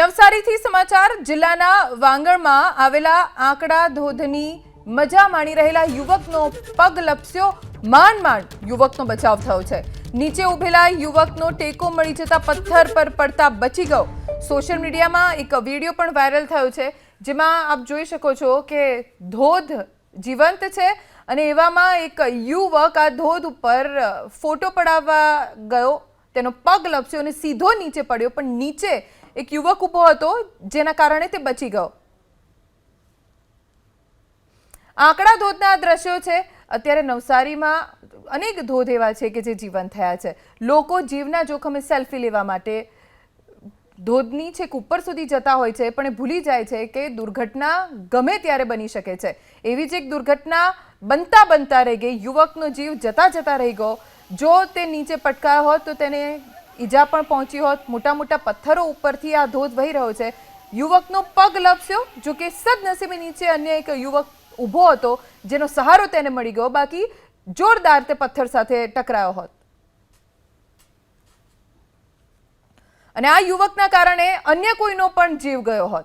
નવસારીથી સમાચાર, જિલ્લાના વાંગણમાં આવેલા આંકડા ધોધની મજા માણી રહેલા યુવકનો પગ લપસ્યો, માંડ માંડ યુવકનો બચાવ થયો છે. નીચે ઉભેલા યુવકનો ટેકો મળી જતા પથ્થર પર પડતા બચી ગયો. સોશિયલ મીડિયામાં એક વીડિયો પણ વાયરલ થયો છે, જેમાં આપ જોઈ શકો છો કે ધોધ જીવંત છે અને એવામાં એક યુવક આ ધોધ ઉપર ફોટો પડાવવા ગયો. તેનો પગ લપસ્યો અને સીધો નીચે પડ્યો, પણ નીચે એક યુવક ઊભો હતો, જેના કારણે તે બચી ગયો. આંકડા ધોધના દ્રશ્યો છે. અત્યારે નવસારીમાં અનેક ધોધ એવા છે કે જે જીવન થયા છે. લોકો જીવના જોખમે સેલ્ફી લેવા માટે ધોધની છેક ઉપર સુધી જતા હોય છે, પણ એ ભૂલી જાય છે કે દુર્ઘટના ગમે ત્યારે બની શકે છે. એવી જ એક દુર્ઘટના બનતા બનતા રહી ગઈ. યુવકનો જીવ જતા જતા રહી ગયો. જો તે નીચે પટકાયો હોત તો તેને ઈજા પણ પહોંચી હોત, મોટા મોટા પથ્થરો ઉપરથી આ ધોધ વહી રહ્યો છે. યુવકનો પગ લપસ્યો, જો કે સદનસીબે નીચે અન્ય એક યુવક ઊભો હતો, જેનો સહારો તેને મળી ગયો. બાકી જોરદાર તે પથ્થર સાથે ટકરાયો હોત. અને આ યુવકના કારણે અન્ય કોઈનો પણ જીવ ગયો હોત.